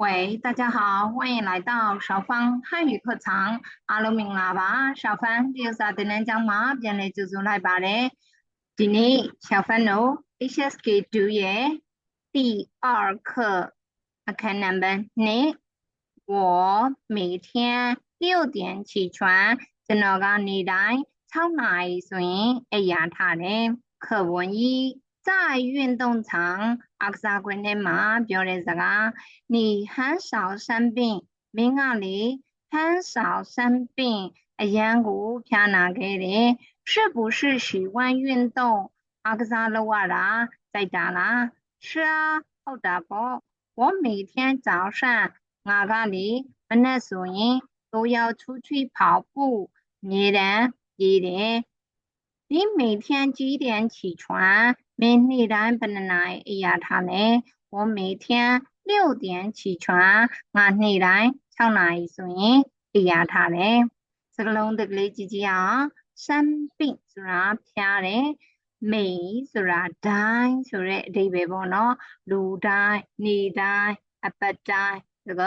喂，大家好，欢迎来到小芳汉语课堂。အားလုံးမင်္ဂလာပါ။小芳ဒီဥစားတင်နန်းကျောင်းမှာပြန်လည်ကြိုဆိုလိုက်ပါတယ်။ဒီနေ့小芳တို့ HSK2 ရဲ့第二课အခန်းနံပါတ်2我每天6点起床ကျွန်တော်ကနေတိုင်း6နာရီဆိုရင်အိပ်ရာထားတယ်။课文一 在运动场အားကစားကွင်းထဲမှာပြောတဲ့စကား你很少生病မင်းကလေ很少生病အရန်ကိုဖျားနာခဲ့တယ်是不是喜欢运动အားကစားလုပ်ရတာကြိုက်တာလား是啊ဟုတ်တာပေါ့我每天早上ငါကလေမနက်ဆိုရင်都要出去跑步အမြဲတမ်းပြေးတယ်你每天几点起床 မင်းနေ့တိုင်းဘယ်နှစ်နာရီအိပ်ရာထားလဲ我每天6点起床ငါနေ့တိုင်း6နာရီဆိုရင်အိပ်ရာထားတယ်စကလုံးတစ်ကလေးကြည့်ကြည့်အောင်生病ဆိုတာဖျားတယ်မေဆိုတာတိုင်းဆိုတဲ့အဓိပ္ပာယ်ပေါ့နော်လူတိုင်းနေတိုင်းအပတ်တိုင်းဒါက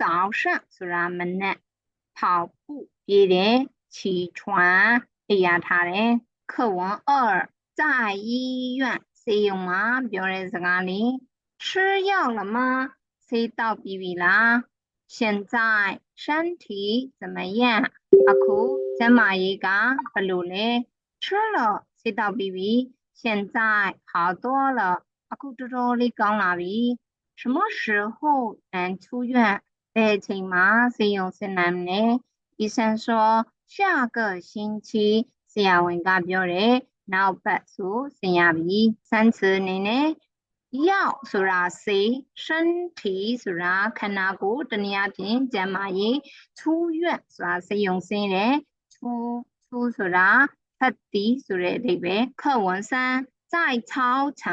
早上ဆိုတာမနက်跑步ပြေးတယ်起床အိပ်ရာထားတယ်课文2 在医院ဆေးရုံမှာပြောတဲ့စကားလေး吃药了吗ဆေးတောက်ပြီးပြီလား现在身体怎么样အခုကျန်းမာရေးကဘယ်လိုလဲ吃了ဆေးတောက်ပြီးပြီ现在好多了အခုတော်တော်လေးကောင်းလာပြီ什么时候能出院ဘယ်အချိန်မှာဆေးရုံဆင်းနိုင်မလဲ医生说下个星期ဆရာဝန်ကပြောတယ် နောက်ပတ်ဆိုဆင်ရပြီစမ်း词အနေနဲ့ရောက်ဆိုတာစေ身体ဆိုတာခန္ဓာကိုယ်တနည်းအားဖြင့်ကျန်းမာရေး出院ဆိုတာစေယုံစင်းတယ်出出ဆိုတာဖတ်တီဆိုတဲ့အဓိပ္ပာယ်ခဝန်ဆန်း在操场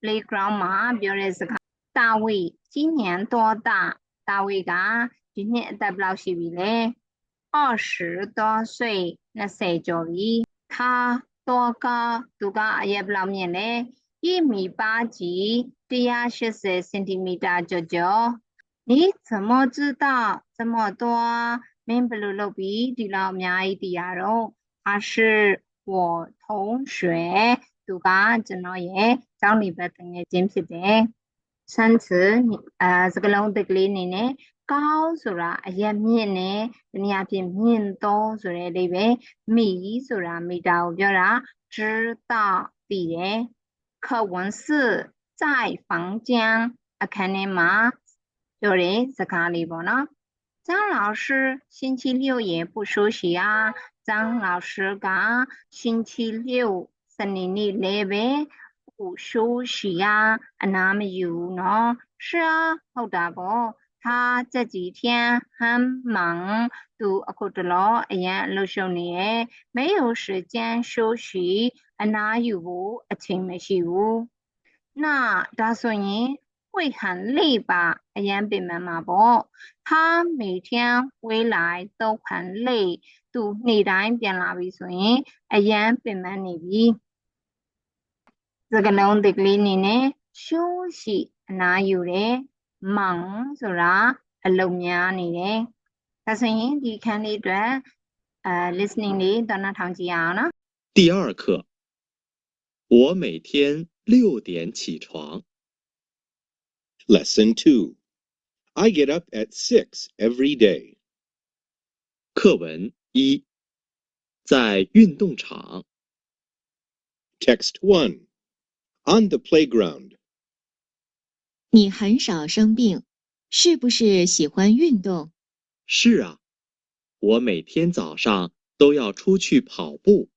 playground မှာပြောတဲ့စကား大卫今年多大大卫ကဒီနှစ်အသက်ဘယ်လောက်ရှိပြီလဲ20多岁20ကျော်ပြီ他 多高သူကအရက်ဘယ်လောက်မြင့်လဲ一米八几180စင်တီမီတာကျော်ကျော်你怎么知道这么多မင်းဘယ်လိုလုပ်ပြီးဒီလောက်အများကြီးသိရတော့他是我同学သူကကျွန်တော်ရဲ့ကျောင်းနေဘက်တငယ်ချင်းဖြစ်တယ်စမ်း词အဲစကလုံးတစ်ကလေးအနေနဲ့ ကောင်းဆိုတာအရက်မြင့်နေတနည်းအားဖြင့်မြင့်သောဆိုတဲ့အဓိပ္ပာယ်မိဆိုတာမီတာကိုပြောတာ知道သိတယ်课文四在房间အခန်းထဲမှာပြောတဲ့စကားလေးပေါ့နော်张老师星期六也不休息啊张老师က星期六စနေနေ့လည်းပဲ不休息啊အနာမယူเนาะ是啊ဟုတ်တာပေါ့ 他这几天很忙သူအခုတလောအရန်အလုပ်ရှုပ်နေရဲ့没有时间休息အနားယူဖို့အချိန်မရှိဘူး那ဒါဆိုရင်会很累吧အရန်ပင်ပန်းမှာပေါ့他每天回来都很累သူနေ့တိုင်းပြန်လာပြီဆိုရင်အရန်ပင်ပန်းနေပြီစကလုံးတစ်ကလေးအနေနဲ့休息အနားယူတယ် မောင်ဆိုတာအလုံများနေတယ်။ဒါဆိုရင်ဒီခန်းလေးအတွက်အဲ listening လေးတောင်းထောင်ကြည့်ရအောင်နော်第二课，我每天六点起床。Lesson two, I get up at six every day. 课文一，在运动场。Text one, on the playground. 你很少生病，是不是喜欢运动？是啊，我每天早上都要出去跑步。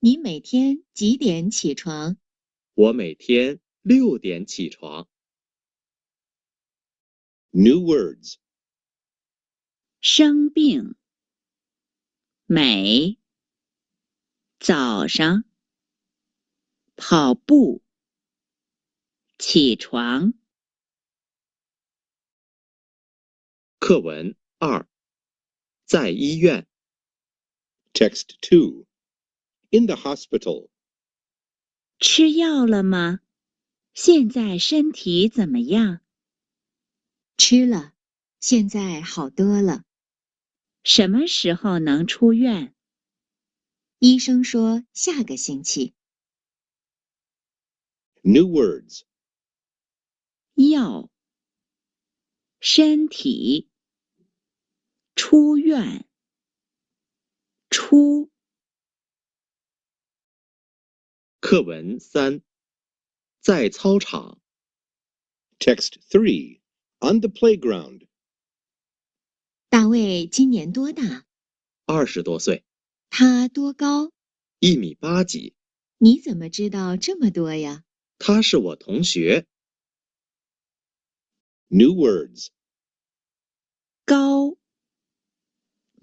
你每天几点起床？我每天六点起床。New words。生病。每。早上。跑步。起床。课文二，在医院。Text two, in the hospital. 吃药了吗？现在身体怎么样？吃了，现在好多了。什么时候能出院？医生说下个星期。New words. 药。身体。出院。出。课文三，在操场。Text three, on the playground. 大卫今年多大？二十多岁，他多高？一米八几。你怎么知道这么多呀？他是我同学。New words. 高。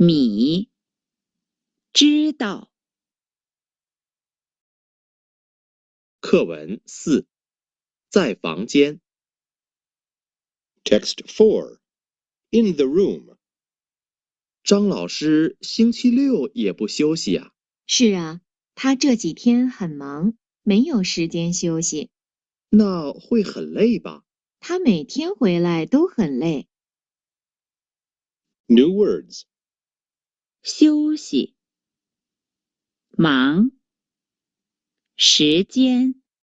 米。知道。课文四，在房间。Text four, in the room. 张老师星期六也不休息啊。是啊，他这几天很忙，没有时间休息。那会很累吧他每天回来都很累。？New words. 休息。忙。时间。